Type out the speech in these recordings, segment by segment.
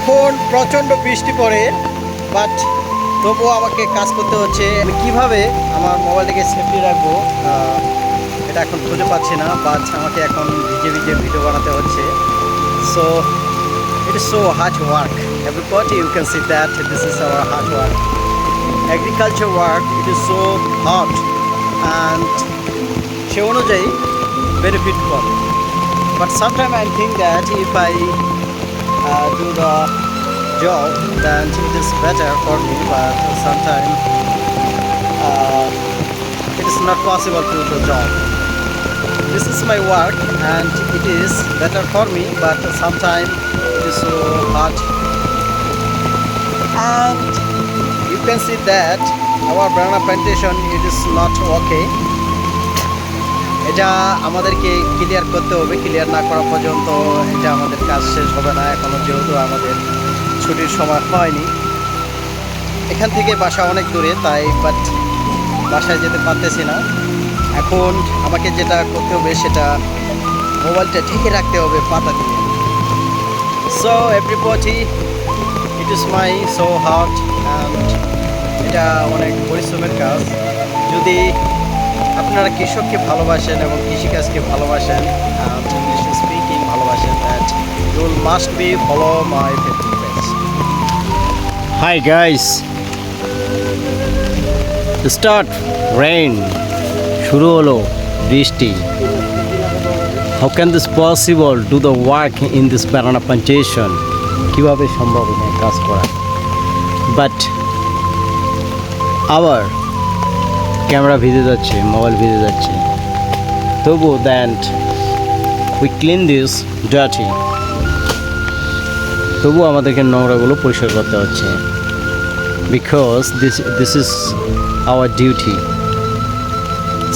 এখন প্রচণ্ড বৃষ্টি পড়ে বাট তবুও আমাকে কাজ করতে হচ্ছে। আমি কীভাবে আমার মোবাইলটাকে সেফটি রাখব এটা এখন খুঁজে পাচ্ছি না বাট আমাকে এখন ভিজে ভিজে ভিডিও বানাতে হচ্ছে। So it is so hard work everybody you can see that this is our hard work agriculture work, it is so hot and সে অনুযায়ী benefit কম but sometimes I think that if I do the job then it is better for me but sometimes uh, it is not possible to do the job. This is my work and it is better for me but sometimes it is so hard. And you can see that our banana plantation it is not okay এটা আমাদেরকে clear করতে হবে clear না করা পর্যন্ত এটা আমাদের কাজ শেষ হবে না। এখনও যেহেতু আমাদের ছুটির সময় হয়নি। এখান থেকে বাসা অনেক দূরে, তাই বাট বাসায় যেতে পারতেছি না। এখন আমাকে যেটা করতে হবে সেটা মোবাইলটা ঢেকে রাখতে হবে পাতা দিয়ে। So everybody it is my so heart and এটা অনেক পরিশ্রমের কাজ। যদি আপনারা কৃষককে ভালোবাসেন এবং কৃষিকাজকে ভালোবাসেন ইংলিশ স্পিকিং ভালোবাসেন that you must be follow my hi guys start rain শুরু হলো বৃষ্টি। How can this possible do the work in this banana plantation কীভাবে সম্ভব কাজ করা? বাট আবার ক্যামেরা ভিজে যাচ্ছে, মোবাইল ভিজে যাচ্ছে। তবু দ্যান্ড উই ক্লিন দিস ডাটি তবু আমাদেরকে নোংরাগুলো পরিষ্কার করতে হচ্ছে। Because this this is our duty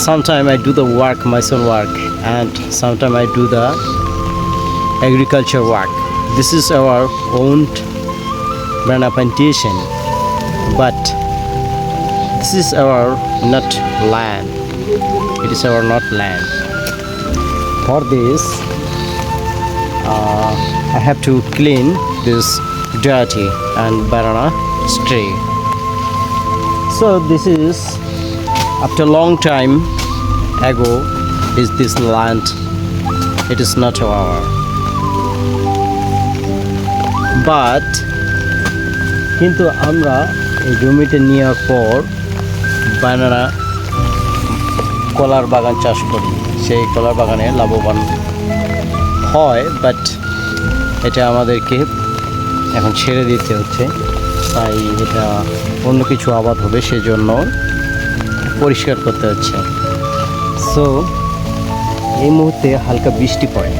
sometime I do the work myself work and sometime I do the agriculture work this is our own brand a plantation but this is our not land. It is our not land. For this, uh, I have to clean this dirty and banana tree. So this is after long time ago is this land it is not our but কিন্তু আমরা এই জমিতে নেওয়ার পর বানানা কলার বাগান চাষ করি। সেই কলার বাগানে লাভবান হয় বাট এটা আমাদেরকে এখন ছেড়ে দিতে হচ্ছে। তাই এটা অন্য কিছু আবাদ হবে সেজন্য পরিষ্কার করতে হচ্ছে। সো এই মুহূর্তে হালকা বৃষ্টি পড়ে।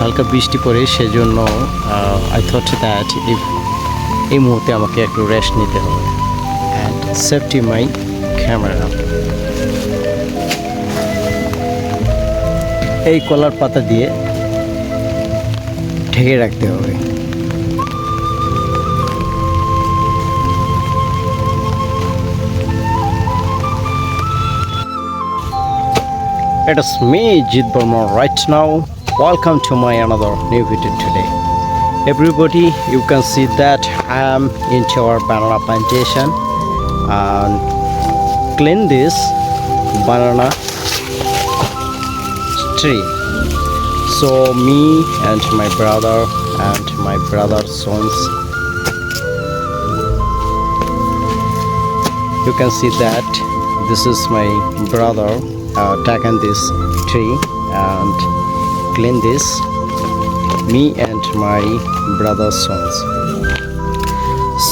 হালকা বৃষ্টি পড়ে সেজন্য আই থট দ্যাট ইফ এই মুহূর্তে আমাকে একটু রেস্ট নিতে হবে। সেফটি মাই ক্যামেরা এই কলার পাতা দিয়ে ঢেকে রাখতে হবে It is me, Jit Burma, right now. Welcome to my another new video today. Everybody, you can see that I am into our banana plantation and clean this banana tree. So me and my brother and my brother's sons, you can see that this is my brother uh, taken this tree and clean this. Me and my brother's sons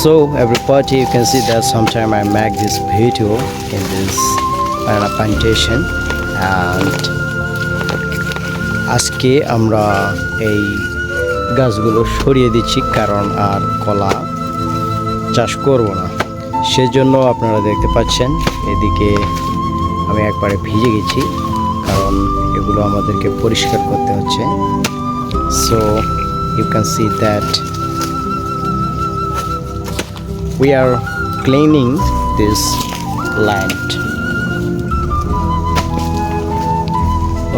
so everybody you can see that sometime i make this video in this banana plantation and আজকে আমরা এই গাছগুলো সরিয়ে দিচ্ছি, কারণ আর কলা চাষ করব না। সেজন্য আপনারা দেখতে পাচ্ছেন, এদিকে আমি একবারে ভিজে গেছি, কারণ এগুলো আমাদেরকে পরিষ্কার করতে হচ্ছে। So you can see that we are cleaning this land.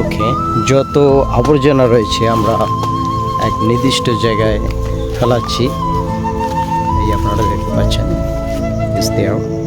Okay যত আবর্জনা রয়েছে, আমরা এক নির্দিষ্ট জায়গায় ফেলাচ্ছি। এই আপনারা দেখতে পাচ্ছেন ইস দেয়ার